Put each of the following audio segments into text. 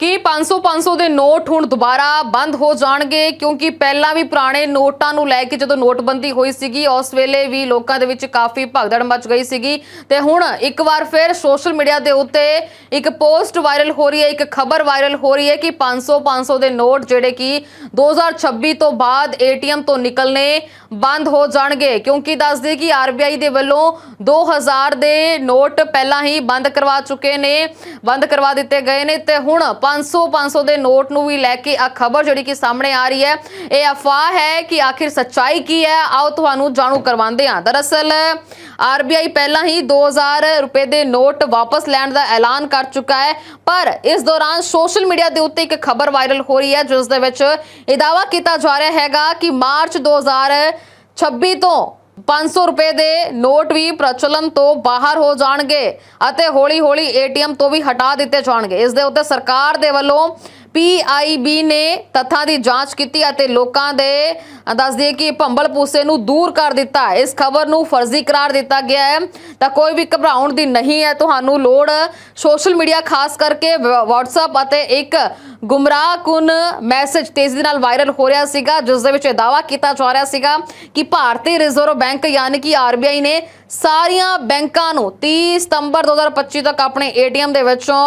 ਕਿ 500 500 ਦੇ ਨੋਟ ਹੁਣ ਦੁਬਾਰਾ ਬੰਦ ਹੋ ਜਾਣਗੇ? ਕਿਉਂਕਿ ਪਹਿਲਾਂ ਵੀ ਪੁਰਾਣੇ ਨੋਟਾਂ ਨੂੰ ਲੈ ਕੇ ਜਦੋਂ ਨੋਟਬੰਦੀ ਹੋਈ ਸੀਗੀ, ਉਸ ਵੇਲੇ ਵੀ ਲੋਕਾਂ ਦੇ ਵਿੱਚ ਕਾਫੀ ਭਗਦੜ ਮਚ ਗਈ ਸੀਗੀ। ਤੇ ਹੁਣ ਇੱਕ ਵਾਰ ਫਿਰ ਸੋਸ਼ਲ ਮੀਡੀਆ ਦੇ ਉੱਤੇ ਇੱਕ ਪੋਸਟ ਵਾਇਰਲ ਹੋ ਰਹੀ ਹੈ, ਇੱਕ ਖਬਰ ਵਾਇਰਲ ਹੋ ਰਹੀ ਹੈ ਕਿ 500 500 ਦੇ ਨੋਟ ਜਿਹੜੇ ਕਿ 2026 ਤੋਂ ਬਾਅਦ ਏਟੀਐਮ ਤੋਂ ਨਿਕਲਨੇ ਬੰਦ ਹੋ ਜਾਣਗੇ। ਕਿਉਂਕਿ ਦੱਸਦੇ ਕਿ ਆਰਬੀਆਈ ਦੇ ਵੱਲੋਂ 2000 ਦੇ ਨੋਟ ਪਹਿਲਾਂ ਹੀ ਬੰਦ ਕਰਵਾ ਚੁੱਕੇ ਨੇ, ਬੰਦ ਕਰਵਾ ਦਿੱਤੇ ਗਏ ਨੇ। ਤੇ ਹੁਣ 500 500 ਦੇ ਨੋਟ ਨੂੰ ਵੀ ਲੈ ਕੇ ਆ ਖਬਰ ਜਿਹੜੀ ਕਿ ਸਾਹਮਣੇ ਆ ਰਹੀ ਹੈ। ਇਹ ਅਫਵਾਹ ਹੈ ਕਿ ਆਖਿਰ ਸੱਚਾਈ ਕੀ ਹੈ? ਆਓ ਤੁਹਾਨੂੰ ਜਾਣੂ ਕਰਵਾਉਂਦੇ ਹਾਂ। ਦਰਅਸਲ ਆਰਬੀਆਈ ਪਹਿਲਾਂ ਹੀ 2000 ਰੁਪਏ ਦੇ ਨੋਟ ਵਾਪਸ ਲੈਣ ਦਾ ਐਲਾਨ ਕਰ ਚੁੱਕਾ ਹੈ। ਪਰ ਇਸ ਦੌਰਾਨ ਸੋਸ਼ਲ ਮੀਡੀਆ ਦੇ ਉੱਤੇ ਇੱਕ ਖਬਰ ਵਾਇਰਲ ਹੋ ਰਹੀ ਹੈ, ਜਿਸ ਦੇ ਵਿੱਚ ਇਹ ਦਾਅਵਾ ਕੀਤਾ ਜਾ ਰਿਹਾ ਹੈਗਾ ਕਿ ਮਾਰਚ 2026 ਤੋਂ 500 ਰੁਪਏ ਦੇ ਨੋਟ ਵੀ ਪ੍ਰਚਲਨ ਤੋਂ ਬਾਹਰ ਹੋ ਜਾਣਗੇ ਅਤੇ ਹੌਲੀ-ਹੌਲੀ ਏਟੀਐਮ ਤੋਂ ਵੀ ਹਟਾ ਦਿੱਤੇ ਜਾਣਗੇ। ਇਸ ਦੇ ਉੱਤੇ ਸਰਕਾਰ ਦੇ ਵੱਲੋਂ ਪੀਆਈਬੀ ਨੇ ਤੱਥਾਂ ਦੀ ਜਾਂਚ ਕੀਤੀ ਅਤੇ ਲੋਕਾਂ ਦੇ ਅ, ਦੱਸ ਦਈਏ ਕਿ ਭੰਬਲ ਪੂਸੇ ਨੂੰ ਦੂਰ ਕਰ ਦਿੱਤਾ। ਇਸ ਖਬਰ ਨੂੰ ਫਰਜ਼ੀ ਕਰਾਰ ਦਿੱਤਾ ਗਿਆ ਹੈ। ਤਾਂ ਕੋਈ ਵੀ ਘਬਰਾਉਣ ਦੀ ਨਹੀਂ ਹੈ। ਤੁਹਾਨੂੰ ਲੋੜ ਸੋਸ਼ਲ ਮੀਡੀਆ ਖਾਸ ਕਰਕੇ ਵ- WhatsApp ਅਤੇ ਇੱਕ ਗੁੰਮਰਾਹਕੁਨ ਮੈਸੇਜ ਤੇਜ਼ੀ ਦੇ ਨਾਲ ਵਾਇਰਲ ਹੋ ਰਿਹਾ ਸੀਗਾ, ਜਿਸ ਦੇ ਵਿੱਚ ਇਹ ਦਾਅਵਾ ਕੀਤਾ ਜਾ ਰਿਹਾ ਸੀਗਾ ਕਿ ਭਾਰਤੀ ਰਿਜ਼ਰਵ ਬੈਂਕ ਯਾਨੀ ਕਿ ਆਰਬੀਆਈ ਨੇ ਸਾਰੀਆਂ ਬੈਂਕਾਂ ਨੂੰ 30 ਸਤੰਬਰ 2025 ਤੱਕ ਆਪਣੇ ਏਟੀਐਮ ਦੇ ਵਿੱਚੋਂ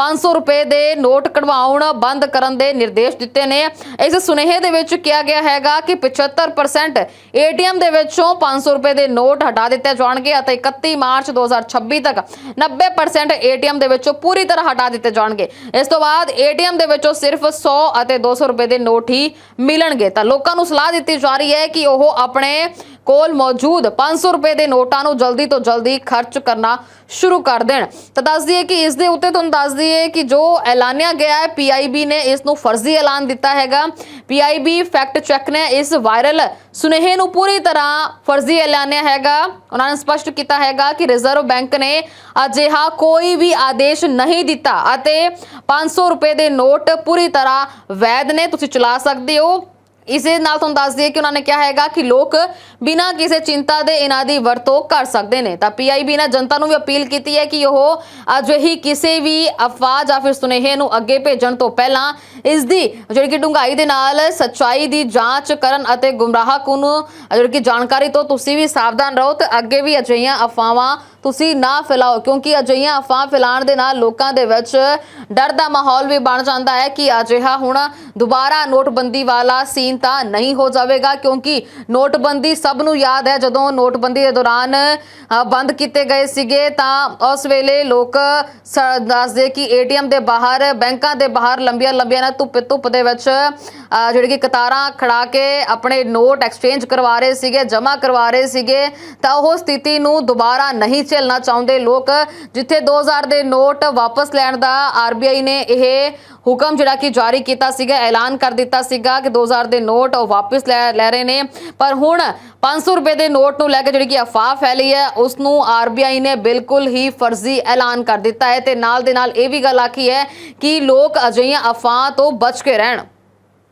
500 ਰੁਪਏ ਦੇ ਨੋਟ ਕਢਵਾਉਣ ਬੰਦ ਕਰਨ ਦੇ ਨਿਰਦੇਸ਼ ਦਿੱਤੇ ਨੇ। ਇਸ ਸੁਨੇਹੇ ਦੇ ਵਿੱਚ ਕਿਹਾ ਗਿਆ ਹੈਗਾ ਕਿ 75% ਏਟੀਐਮ ਦੇ ਵਿੱਚੋਂ 500 ਰੁਪਏ ਦੇ ਨੋਟ ਹਟਾ ਦਿੱਤੇ ਜਾਣਗੇ ਅਤੇ 31 ਮਾਰਚ 2026 ਤੱਕ 90% ਏਟੀਐਮ ਦੇ ਵਿੱਚੋਂ ਪੂਰੀ ਤਰ੍ਹਾਂ ਹਟਾ ਦਿੱਤੇ ਜਾਣਗੇ। ਇਸ ਤੋਂ ਬਾਅਦ ਏਟੀਐਮ ਦੇ ਵਿੱਚੋਂ ਸਿਰਫ 100 ਅਤੇ 200 ਰੁਪਏ ਦੇ ਨੋਟ ਹੀ ਮਿਲਣਗੇ। ਤਾਂ ਲੋਕਾਂ ਨੂੰ ਸਲਾਹ ਦਿੱਤੀ ਜਾ ਰਹੀ ਹੈ ਕਿ ਉਹ ਆਪਣੇ ਕੋਲ ਮੌਜੂਦ 500 ਰੁਪਏ ਦੇ ਨੋਟਾਂ ਨੂੰ ਜਲਦੀ ਤੋਂ ਜਲਦੀ ਖਰਚ ਕਰਨਾ ਸ਼ੁਰੂ ਕਰ ਦੇਣ। ਤਾਂ ਦੱਸ ਦਈਏ ਕਿ ਇਸ ਦੇ ਉੱਤੇ ਤੁਹਾਨੂੰ ਦੱਸ ਦਈਏ ਕਿ ਜੋ ਐਲਾਨਿਆ ਗਿਆ ਹੈ ਪੀਆਈਬੀ ਨੇ ਇਸ ਨੂੰ ਫਰਜ਼ੀ ਐਲਾਨ ਦਿੱਤਾ ਹੈਗਾ। ਪੀਆਈਬੀ ਫੈਕਟ ਚੈੱਕ ਨੇ ਇਸ ਵਾਇਰਲ ਸੁਨੇਹੇ ਨੂੰ ਪੂਰੀ ਤਰ੍ਹਾਂ ਫਰਜ਼ੀ ਐਲਾਨਿਆ ਹੈਗਾ। ਉਹਨਾਂ ਨੇ ਸਪਸ਼ਟ ਕੀਤਾ ਹੈਗਾ ਕਿ ਰਿਜ਼ਰਵ ਬੈਂਕ ਨੇ ਅਜਿਹਾ ਕੋਈ ਵੀ ਆਦੇਸ਼ ਨਹੀਂ ਦਿੱਤਾ ਅਤੇ 500 ਰੁਪਏ ਦੇ ਨੋਟ ਪੂਰੀ ਤਰ੍ਹਾਂ ਵੈਧ ਨੇ, ਤੁਸੀਂ ਚਲਾ ਸਕਦੇ ਹੋ। ਇਸੇ ਨਾਲ ਤੁਹਾਨੂੰ ਦੱਸ ਦਈਏ ਕਿ ਉਹਨਾਂ ਨੇ ਕਿਹਾ ਹੈਗਾ ਕਿ ਲੋਕ ਬਿਨਾਂ ਕਿਸੇ ਚਿੰਤਾ ਦੇ ਇਹਨਾਂ ਦੀ ਵਰਤੋਂ ਕਰ ਸਕਦੇ ਨੇ। ਤਾਂ ਪੀਆਈਬੀ ਨੇ ਜਨਤਾ ਨੂੰ ਵੀ ਅਪੀਲ ਕੀਤੀ ਹੈ ਕਿ ਉਹ ਅਜਿਹੀ ਕਿਸੇ ਵੀ ਅਫਵਾਹ ਜਾਂ ਫਿਰ ਸੁਨੇਹੇ ਨੂੰ ਅੱਗੇ ਭੇਜਣ ਤੋਂ ਪਹਿਲਾਂ ਇਸ ਦੀ ਜਿਹੜੀ ਕਿ ਡੂੰਘਾਈ ਦੇ ਨਾਲ ਸੱਚਾਈ ਦੀ ਜਾਂਚ ਕਰਨ ਅਤੇ ਗੁੰਮਰਾਹਕੁਨ ਜਿਹੜੀ ਕਿ ਜਾਣਕਾਰੀ ਤੋਂ ਤੁਸੀਂ ਵੀ ਸਾਵਧਾਨ ਰਹੋ ਤੇ ਅੱਗੇ ਵੀ ਅਜਿਹੀਆਂ ਅਫਵਾਹਾਂ ਤੁਸੀਂ ਨਾ ਫੈਲਾਓ। ਕਿਉਂਕਿ ਅਜਿਹੀਆਂ ਅਫਵਾਹ ਫੈਲਾਉਣ ਦੇ ਨਾਲ ਲੋਕਾਂ ਦੇ ਵਿੱਚ ਡਰ ਦਾ ਮਾਹੌਲ ਵੀ ਬਣ ਜਾਂਦਾ ਹੈ ਕਿ ਅਜਿਹਾ ਹੁਣ ਦੁਬਾਰਾ ਨੋਟਬੰਦੀ ਵਾਲਾ ਸੀਨ ਤਾਂ ਨਹੀਂ ਹੋ ਜਾਵੇਗਾ ਕਿਉਂਕਿ ਨੋਟਬੰਦੀ ਸਭ ਨੂੰ ਯਾਦ ਹੈ। ਜਦੋਂ ਨੋਟਬੰਦੀ ਦੇ ਦੌਰਾਨ ਬੰਦ ਕੀਤੇ ਗਏ ਸੀਗੇ ਤਾਂ ਉਸ ਵੇਲੇ ਲੋਕ ਸ- ਦੱਸਦੇ ਕਿ ਏਟੀਐਮ ਦੇ ਬਾਹਰ ਬੈਂਕਾਂ ਦੇ ਬਾਹਰ ਲੰਬੀਆਂ ਲੰਬੀਆਂ ਨਾ ਧੁੱਪ ਧੁੱਪ ਦੇ ਵਿੱਚ ਅ, ਜਿਹੜੀ ਕਿ ਕਤਾਰਾਂ ਖੜਾ ਕੇ ਆਪਣੇ ਨੋਟ ਐਕਸਚੇਂਜ ਕਰਵਾ ਰਹੇ ਸੀਗੇ ਜਮ੍ਹਾਂ ਕਰਵਾ ਰਹੇ ਸੀਗੇ ਤਾਂ ਉਹ ਸਥਿਤੀ ਨੂੰ ਦੁਬਾਰਾ ਨਹੀਂ ਝੇਲਣਾ ਚਾਹੁੰਦੇ ਲੋਕ ਜਿੱਥੇ 2000 ਦੇ ਨੋਟ ਵਾਪਸ ਲੈਣ ਦਾ ਆਰਬੀਆਈ ਨੇ ਇਹ ਹੁਕਮ ਜਿਹੜਾ ਕਿ ਜਾਰੀ ਕੀਤਾ ਸੀਗਾ, ਐਲਾਨ ਕਰ ਦਿੱਤਾ ਸੀਗਾ ਕਿ 2000 ਦੇ ਨੋਟ ਉਹ ਵਾਪਸ ਲੈ ਲੈ ਰਹੇ ਨੇ। ਪਰ ਹੁਣ 500 ਰੁਪਏ ਦੇ ਨੋਟ ਨੂੰ ਲੈ ਕੇ ਜਿਹੜੀ ਕਿ ਅਫਵਾਹ ਫੈਲੀ ਹੈ, ਉਸ ਨੂੰ ਆਰਬੀਆਈ ਨੇ ਬਿਲਕੁਲ ਹੀ ਫਰਜ਼ੀ ਐਲਾਨ ਕਰ ਦਿੱਤਾ ਹੈ ਤੇ ਨਾਲ ਦੇ ਨਾਲ ਇਹ ਵੀ ਗੱਲ ਆਖੀ ਹੈ ਕਿ ਲੋਕ ਅਜਿਹੀਆਂ ਅਫਵਾਹ ਤੋਂ ਬਚ ਕੇ ਰਹਿਣ।